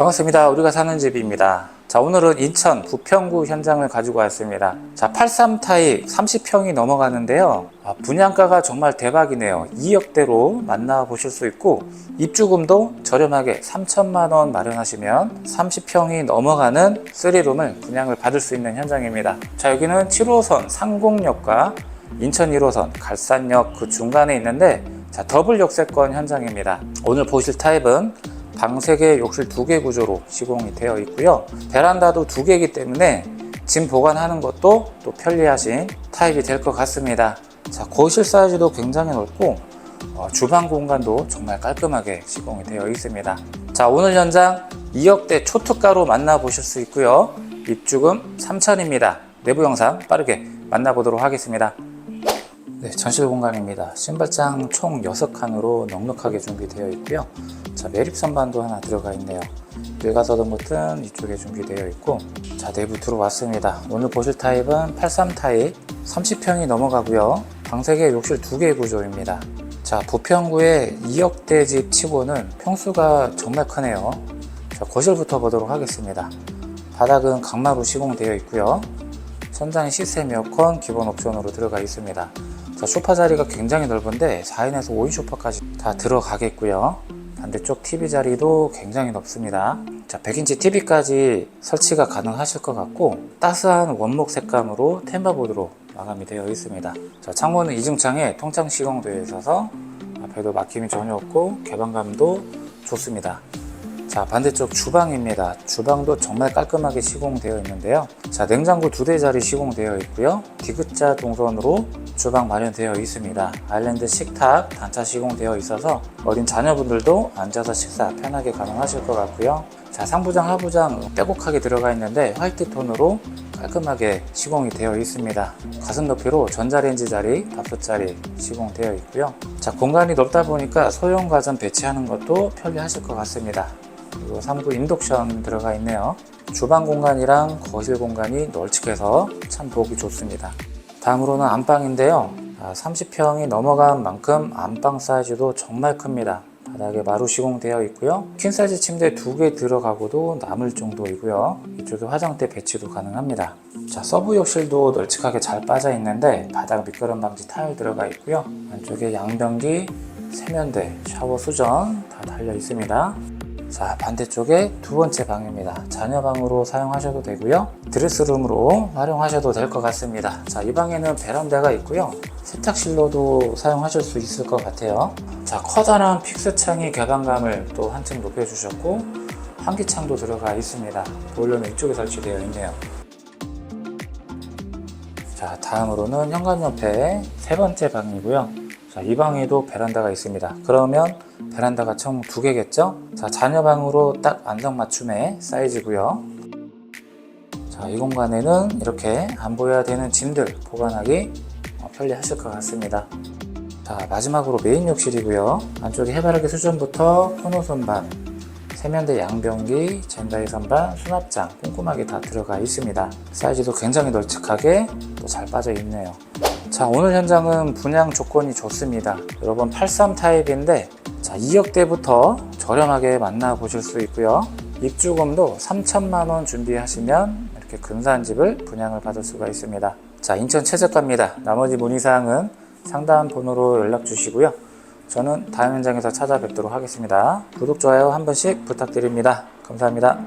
반갑습니다. 우리가 사는 집입니다. 자, 오늘은 인천 부평구 현장을 가지고 왔습니다. 자, 83 타입 30평이 넘어가는데요. 아, 분양가가 정말 대박이네요. 2억대로 만나보실 수 있고, 입주금도 저렴하게 3천만 원 마련하시면 30평이 넘어가는 3룸을 분양을 받을 수 있는 현장입니다. 자, 여기는 7호선 상공역과 인천 1호선 갈산역 그 중간에 있는데, 자, 더블 역세권 현장입니다. 오늘 보실 타입은 방 3개, 욕실 2개 구조로 시공이 되어 있고요. 베란다도 2개이기 때문에 짐 보관하는 것도 또 편리하신 타입이 될 것 같습니다. 자, 거실 사이즈도 굉장히 넓고 어, 주방 공간도 정말 깔끔하게 시공이 되어 있습니다. 자, 오늘 현장 2억대 초특가로 만나보실 수 있고요. 입주금 3천입니다. 내부 영상 빠르게 만나보도록 하겠습니다. 네, 전실 공간입니다. 신발장 총 6칸으로 넉넉하게 준비되어 있고요. 자, 매립 선반도 하나 들어가 있네요. 일가서던 버튼 이쪽에 준비되어 있고, 자, 내부 들어왔습니다. 오늘 보실 타입은 83 타입 30평이 넘어가고요. 방 3개, 욕실 2개 구조입니다. 자, 부평구의 2억대 집 치고는 평수가 정말 크네요. 자, 거실부터 보도록 하겠습니다. 바닥은 강마루 시공되어 있고요. 천장이 시스템 에어컨 기본 옵션으로 들어가 있습니다. 자, 소파 자리가 굉장히 넓은데 4인에서 5인 소파까지 다 들어가겠고요. 반대쪽 TV 자리도 굉장히 넓습니다. 자, 100인치 TV까지 설치가 가능하실 것 같고 따스한 원목 색감으로 템바보드로 마감이 되어 있습니다. 자, 창문은 이중창에 통창 시공되어 있어서 앞에도 막힘이 전혀 없고 개방감도 좋습니다. 자 반대쪽 주방입니다 주방도 정말 깔끔하게 시공되어 있는데요 자 냉장고 두 대 자리 시공되어 있고요 디귿자 동선으로 주방 마련되어 있습니다. 아일랜드 식탁 단차 시공되어 있어서 어린 자녀분들도 앉아서 식사 편하게 가능하실 것 같고요. 자 상부장 하부장 빼곡하게 들어가 있는데 화이트 톤으로 깔끔하게 시공이 되어 있습니다. 가슴 높이로 전자레인지 자리 밥솥 자리 시공되어 있고요. 자 공간이 넓다 보니까 소형 가전 배치하는 것도 편리하실 것 같습니다. 그리고 3구 인덕션 들어가 있네요. 주방 공간이랑 거실 공간이 널찍해서 참 보기 좋습니다. 다음으로는 안방인데요. 30평이 넘어간 만큼 안방 사이즈도 정말 큽니다. 바닥에 마루 시공되어 있고요. 퀸사이즈 침대 두 개 들어가고도 남을 정도이고요. 이쪽에 화장대 배치도 가능합니다. 자, 서브 욕실도 널찍하게 잘 빠져 있는데 바닥 미끄럼 방지 타일 들어가 있고요. 안쪽에 양변기, 세면대, 샤워 수전 다 달려 있습니다. 자 반대쪽에 두 번째 방입니다. 자녀 방으로 사용하셔도 되고요. 드레스룸으로 활용하셔도 될 것 같습니다. 자 이 방에는 베란다가 있고요. 세탁실로도 사용하실 수 있을 것 같아요. 자 커다란 픽스 창이 개방감을 또 한층 높여주셨고 환기창도 들어가 있습니다. 보일러는 이쪽에 설치되어 있네요. 자 다음으로는 현관 옆에 세 번째 방이고요. 자, 이 방에도 베란다가 있습니다. 그러면 베란다가 총 두 개겠죠? 자, 자녀 방으로 딱 안정맞춤의 사이즈고요. 자, 이 공간에는 이렇게 안 보여야 되는 짐들 보관하기 어, 편리하실 것 같습니다. 자, 마지막으로 메인 욕실이고요. 안쪽에 해바라기 수전부터 코너 선반, 세면대 양변기, 젠다이 선반, 수납장 꼼꼼하게 다 들어가 있습니다. 사이즈도 굉장히 널찍하게 또 잘 빠져 있네요. 자 오늘 현장은 분양 조건이 좋습니다 여러분 83 타입인데 자 2억대부터 저렴하게 만나보실 수 있고요. 입주금도 3천만원 준비하시면 이렇게 근사한 집을 분양을 받을 수가 있습니다. 자 인천 최저가입니다. 나머지 문의사항은 상담 번호로 연락 주시고요. 저는 다음 현장에서 찾아뵙도록 하겠습니다. 구독 좋아요 한 번씩 부탁드립니다. 감사합니다